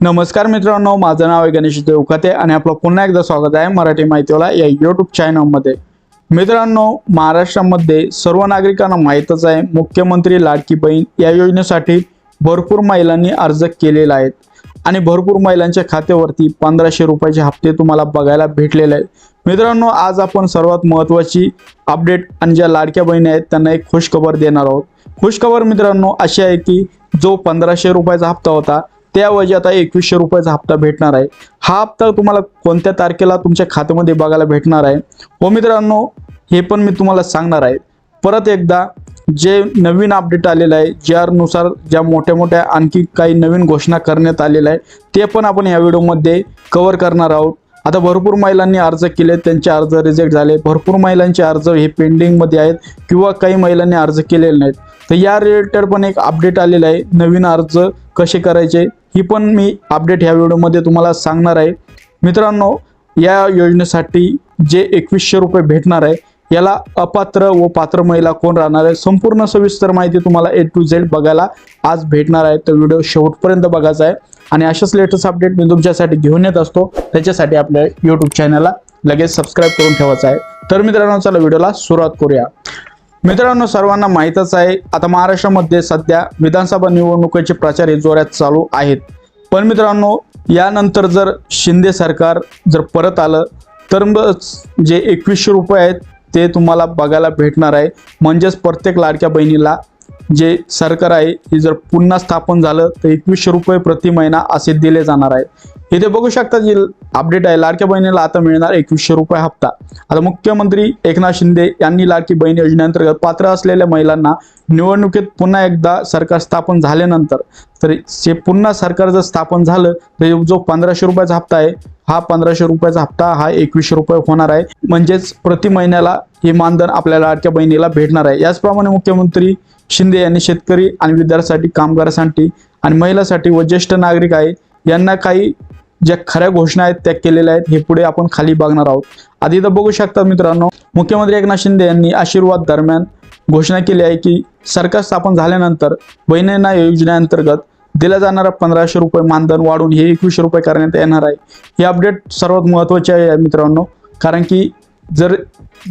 नमस्कार मित्रांनो माझं नाव आहे गणेश देवखाते आणि आपलं पुन्हा एकदा स्वागत आहे मराठी माहितीवाला या यूट्यूब चॅनलमध्ये मित्रांनो महाराष्ट्रामध्ये सर्व नागरिकांना माहीतच आहे मुख्यमंत्री लाडकी बहीण या योजनेसाठी भरपूर महिलांनी अर्ज केलेला आहेत. आणि भरपूर महिलांच्या खात्यावरती पंधराशे रुपयाचे हप्ते तुम्हाला बघायला भेटलेले आहेत. मित्रांनो आज आपण सर्वात महत्त्वाची अपडेट आणि ज्या लाडक्या बहिणी आहेत त्यांना एक खुशखबर देणार आहोत. खुशखबर मित्रांनो अशी आहे की जो पंधराशे रुपयाचा हप्ता होता त्याऐवजी आता एकवीसशे रुपयाचा हप्ता भेटणार आहे. हा हप्ता तुम्हाला कोणत्या तारखेला तुमच्या खात्यामध्ये बघायला भेटणार आहे? व मित्रांनो हे पण मी तुम्हाला सांगणार आहे. परत एकदा जे नवीन अपडेट आलेलं आहे ज्यानुसार ज्या मोठ्या मोठ्या आणखी काही नवीन घोषणा करण्यात आलेल्या आहे ते पण आपण या व्हिडिओमध्ये कवर करणार आहोत. आता भरपूर महिलांनी अर्ज केले त्यांचे अर्ज रिजेक्ट झाले. भरपूर महिलांचे अर्ज हे पेंडिंगमध्ये आहेत किंवा काही महिलांनी अर्ज केलेले नाहीत. तर या रिलेटेड पण एक अपडेट आलेलं आहे. नवीन अर्ज कसे करायचे ही पण मी अपडेट ह्या व्हिडिओमध्ये तुम्हाला सांगणार आहे. मित्रांनो या योजनेसाठी जे एकवीसशे रुपये भेटणार आहे याला अपात्र व पात्र महिला कोण राहणार आहे? संपूर्ण सविस्तर माहिती तुम्हाला ए टू झेड बघायला आज भेटणार आहे. तर व्हिडिओ शेवटपर्यंत बघायचा आहे. आणि अशाच लेटेस्ट अपडेट मी तुमच्यासाठी घेऊन येत असतो. त्याच्यासाठी आपल्या यूट्यूब चॅनलला लगेच सबस्क्राईब करून ठेवायचं आहे. तर मित्रांनो चला व्हिडिओला सुरुवात करूया. मित्रांनो सर्वांना माहीतच आहे आता महाराष्ट्रामध्ये सध्या विधानसभा निवडणुकीचे प्रचार हे जोरात चालू आहेत. पण मित्रांनो यानंतर जर शिंदे सरकार जर परत आलं तर मग जे एकवीसशे रुपये आहेत ते तुम्हाला बघायला भेटणार आहे. म्हणजेच प्रत्येक लाडक्या बहिणीला जे सरकार आहे हे जर पुन्हा स्थापन झालं तर एकवीसशे रुपये प्रति महिना असे दिले जाणार आहे. इथे बघू शकता जी अपडेट आहे लाडक्या बहिणीला आता मिळणार एकवीसशे रुपये हप्ता. आता मुख्यमंत्री एकनाथ शिंदे यांनी लाडकी बहीण योजनेअंतर्गत पात्र असलेल्या महिलांना निवडणुकीत पुन्हा एकदा सरकार स्थापन झाल्यानंतर तर जे पुन्हा सरकार जर स्थापन झालं तर जो पंधराशे रुपयाचा हप्ता आहे हा पंधराशे रुपयाचा हप्ता हा एकवीसशे रुपये होणार आहे. म्हणजेच प्रति महिन्याला हे मानधन आपल्या लाडक्या बहिणीला भेटणार आहे. याचप्रमाणे मुख्यमंत्री शिंदे यांनी शेतकरी आणि विद्यार्थ्यांसाठी कामगारांसाठी आणि महिलांसाठी व ज्येष्ठ नागरिक आहे यांना काही ज्या खऱ्या घोषणा आहेत त्या केलेल्या आहेत हे पुढे आपण खाली बघणार आहोत. आधी तर बघू शकता मित्रांनो मुख्यमंत्री एकनाथ शिंदे यांनी आशीर्वाद दरम्यान घोषणा केली आहे की सरकार स्थापन झाल्यानंतर बहिणींना योजनेअंतर्गत दिल्या जाणारा पंधराशे रुपये मानधन वाढून हे एकवीसशे रुपये करण्यात येणार आहे. हे अपडेट सर्वात महत्त्वाचे आहे मित्रांनो कारण की जर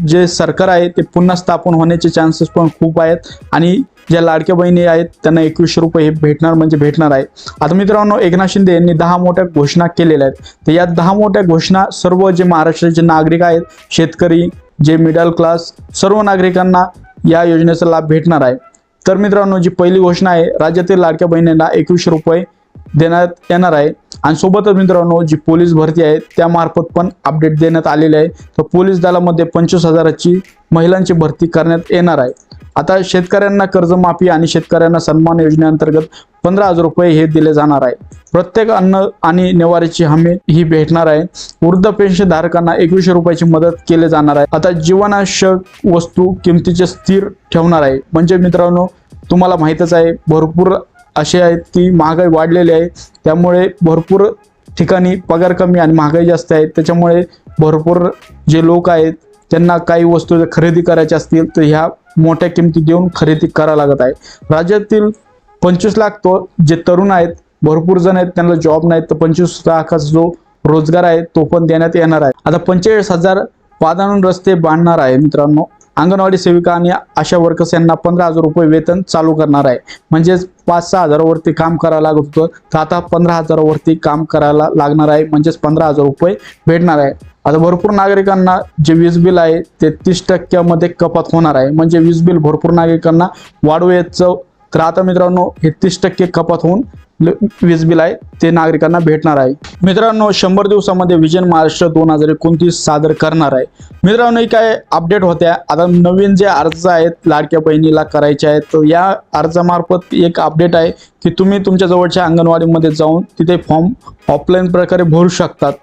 जे सरकार आहे ते पुन्हा स्थापन होण्याचे चान्सेस पण खूप आहेत आणि ज्या लाडक्या बहिणी आहेत त्यांना एकवीसशे रुपये हे भेटणार म्हणजे भेटणार आहे. आता मित्रांनो एकनाथ शिंदे यांनी दहा मोठ्या घोषणा केलेल्या आहेत. तर या दहा मोठ्या घोषणा सर्व जे महाराष्ट्राचे नागरिक आहेत शेतकरी जे मिडल क्लास सर्व नागरिकांना या योजनेचा लाभ भेटणार आहे. तर मित्रांनो जी पहिली घोषणा आहे राज्यातील लाडक्या बहिणींना एकवीसशे रुपये देण्यात येणार आहे. आणि सोबतच मित्रांनो जी पोलीस भरती आहे त्यामार्फत पण अपडेट देण्यात आलेले आहे. तर पोलीस दलामध्ये पंचवीस हजाराची महिलांची भरती करण्यात येणार आहे. आता शेतकऱ्यांना कर्जमाफी आणि शेतकऱ्यांना सन्मान योजनेअंतर्गत पंधरा हजार रुपये हे दिले जाणार आहे. प्रत्येक अन्न आणि निवारीची हमी ही भेटणार आहे. वृद्ध पेन्शन धारकांना एकवीसशे रुपयाची मदत केली जाणार आहे. आता जीवनावश्यक वस्तू किमतीचे स्थिर ठेवणार आहे. म्हणजे मित्रांनो तुम्हाला माहीतच आहे भरपूर असे आहेत की महागाई वाढलेली आहे. त्यामुळे भरपूर ठिकाणी पगार कमी आणि महागाई जास्त आहे. त्याच्यामुळे भरपूर जे लोक आहेत त्यांना काही वस्तू जर खरेदी करायच्या असतील तर ह्या मोठ्या किमती देऊन खरेदी करावं लागत आहे. राज्यातील पंचवीस लाख तो जे तरुण आहेत भरपूर जण आहेत त्यांना जॉब नाहीत तर पंचवीस लाखाचा जो रोजगार आहे तो पण देण्यात येणार आहे. आता पंचेचाळीस हजार वादानून रस्ते बांधणार आहे मित्रांनो. अंगणवाडी सेविका आणि आशा वर्कर्स यांना पंधरा हजार रुपये वेतन चालू करणार आहे. म्हणजेच पाच सहा हजारावरती काम करायला लागत होतं. तर आता पंधरा हजारावरती काम करायला लागणार आहे. म्हणजेच पंधरा हजार रुपये भेटणार आहे. आता भरपूर नागरिकांना जे वीज बिल आहे ते तीस टक्क्यामध्ये कपात होणार आहे. म्हणजे वीज बिल भरपूर नागरिकांना वाढू तर आता मित्रांनो हे तीस टक्के कपात होऊन वीज बिल आहे. ते नागरिकांना भेटणार आहे. मित्रांनो शंभर दिवसामध्ये विजन महाराष्ट्र दोन हजार एकोणतीस सादर करणार आहे. मित्रांनो काय अपडेट होत्या. आता नवीन जे अर्ज आहेत लाडक्या बहिणीला करायचे आहेत तर या अर्जामार्फत एक अपडेट आहे की तुम्ही तुमच्या जवळच्या अंगणवाडीमध्ये जाऊन तिथे फॉर्म ऑफलाईन प्रकारे भरू शकतात.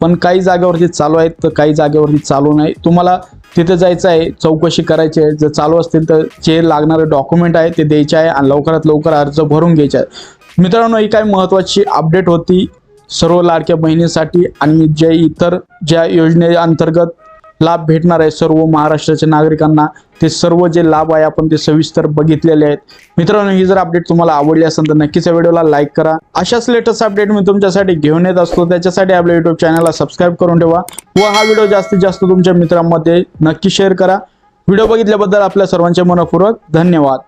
पण काही जागेवरती चालू आहेत तर काही जागेवरती चालू नाही. तुम्हाला तिथे जायचं आहे चौकशी करायची आहे. जर चालू असतील तर जे लागणारे डॉक्युमेंट आहे ते द्यायचे आहे आणि लवकरात लवकर अर्ज भरून घ्यायचे आहे मित्रांनो ही काय महत्त्वाची अपडेट होती सर्व लाडक्या बहिणीसाठी आणि जे इतर ज्या योजनेअंतर्गत लाभ भेटणार आहे सर्व महाराष्ट्राच्या नागरिकांना ते सर्व जे लाभ आहे आपण ते सविस्तर बघितलेले आहेत. मित्रांनो ही जर अपडेट तुम्हाला आवडली असेल तर नक्कीच या व्हिडिओला लाईक करा. अशाच लेटेस्ट अपडेट मी तुमच्यासाठी घेऊन येत असतो. त्याच्यासाठी आपल्या युट्यूब चॅनलला सबस्क्राईब करून ठेवा व हा व्हिडिओ जास्तीत जास्त तुमच्या मित्रांमध्ये नक्की शेअर करा. व्हिडिओ बघितल्याबद्दल आपल्या सर्वांचे मनपूर्वक धन्यवाद.